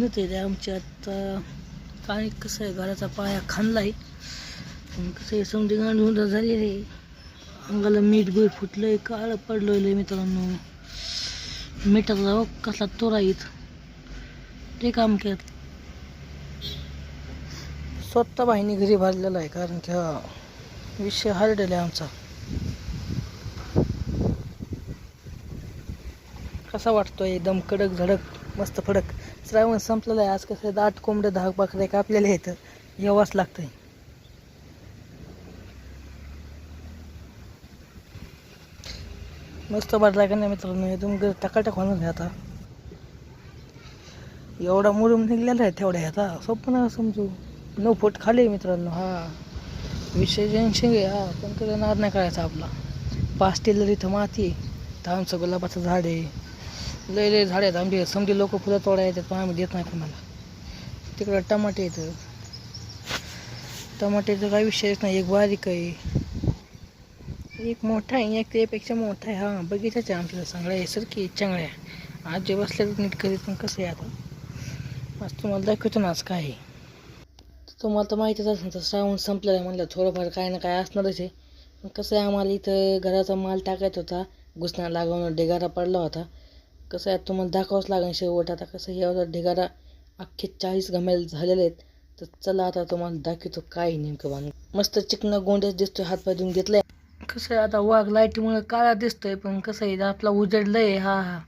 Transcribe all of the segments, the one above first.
मेहनत आहे आमची. आता काय कसं आहे घराचा पाया खांदला आहे कसं आहे समजे गांडून झालेली आहे. अंगाला मीठ बीठ फुटलंय काळं पडलोय मित्रांनो. मिठाचा जावं कसला तोरा येत ते काम केलं. स्वतः बाईने घरी भरलेला आहे कारण की हा विषय हरडला आहे आमचा. कसा वाटतोय? एकदम कडक झडक मस्त फडक. श्रावण संपलेला आहे. आज कसं दाट दाट कोंबडे दहा का आपल्याला आहेत. यावाच लागतंय. मस्त वाटला का नाही मित्रांनो. एकदम घर टकाटक होणार आहे आता. एवढा मुरुम निघलेला आहे तेवढ्या आता. सोपं ना समजू. नऊ फूट खाली आहे मित्रांनो. हा. विषय जंक्शन आहे. हा. पण कधी नाद नाही करायचा आपला. पाच टेलर इथं माती आहे. तर आमचं गुलाबाचं झाड आहे. लय लय झाडे आहेत. आंबे समजे लोक फुलं तोडा येतात पण आम्ही देत नाही कोणाला. तिकडं टमाटे येतं टमाट्याचं काही विषयच नाही. एक बारीक आहे. एक मोठा आहे एक त्यापेक्षा मोठा आहे. हा बगीचाच आहे आमच्या. चांगला आहे. सर की चांगला आहे. आज जे बसल्या नीट करीत पण कसं आहे आता? आज तुम्हाला दाखवतो ना आज काय आहे. तुम्हाला तर माहितीच असेल तर श्रावण संपलेला आहे म्हणलं. थोडंफार काय ना काय असणारच आहे. पण कसं आहे आम्हाला इथं घराचा माल टाकायचा होता. घुसण्या लागून ढिगारा पडला होता. कसं आहे तुम्हाला दाखवावंच लागेल शेवट. आता कसं यावर ढिगारा अख्खे चाळीस घमेल झालेले आहेत. तर चला आता तुम्हाला दाखवतो काय नेमकं बांधून मस्त चिकन गोंड्याच दिसतोय हातपाय देऊन घेतलंय. कसं आहे आता वाघ लाईटीमुळे काळा दिसतोय पण कसं आहे आपला उजडलंय. हा हा.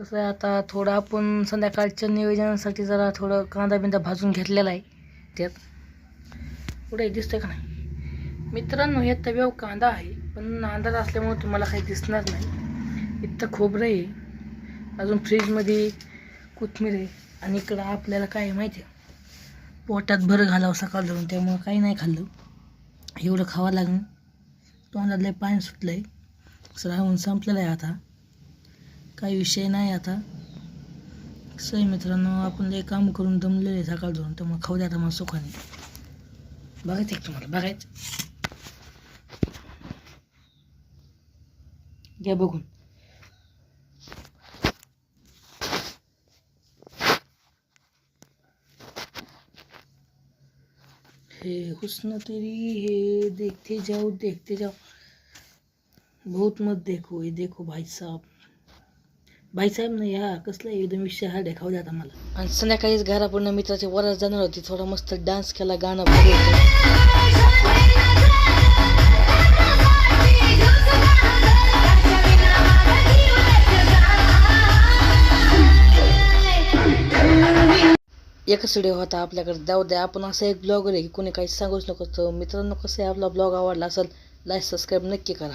कसं आहे आता थोडं आपण संध्याकाळच्या नियोजनासाठी जरा थोडं कांदा बिंदा भाजून घेतलेला आहे. त्यात. पुढे दिसतंय का नाही? मित्रांनो हे तव्यावर कांदा आहे पण अंधार असल्यामुळे तुम्हाला काही दिसणार नाही. इथं खोबरं आहे. अजून फ्रीजमध्ये कोथमीर आहे. आणि इकडं आपल्याला काय माहिती आहे? पोटात भरं घालावं सकाळ धरून त्यामुळं काही नाही खाल्लं. एवढं खावं लागणं तोंडातलं पाणी सुटलं आहे श्रावण संपलेलं आहे आता. काही विषय नाही आता. सही मित्रांनो आपण लय काम करून दमलेले आहे सकाळ धरून त्यामुळे खाऊ द्या आता मला सुखाने. बघायचं आहे तुम्हाला? बघायचं. घ्या बघून. हे हुस्न तेरी हे देखते जाओ देखते जाओ। बहुत मत देखो हे देखो भाई साहब। भाई साहेब नाही हा कसला एकदम विषय हा देखाव द्या मला। आणि संध्याकाळीच घरापूर्ण मित्राची वरात जाणार होती थोडा मस्त डान्स केला गाणं बघितलं एकच व्हिडिओ होता आपल्याकडे. जाऊ द्या आपण असं एक ब्लॉगर आहे की कोणी काही सांगूच नको. तर मित्रांनो कसं आहे आपला ब्लॉग आवडला असेल लाईक सबस्क्राईब नक्की करा.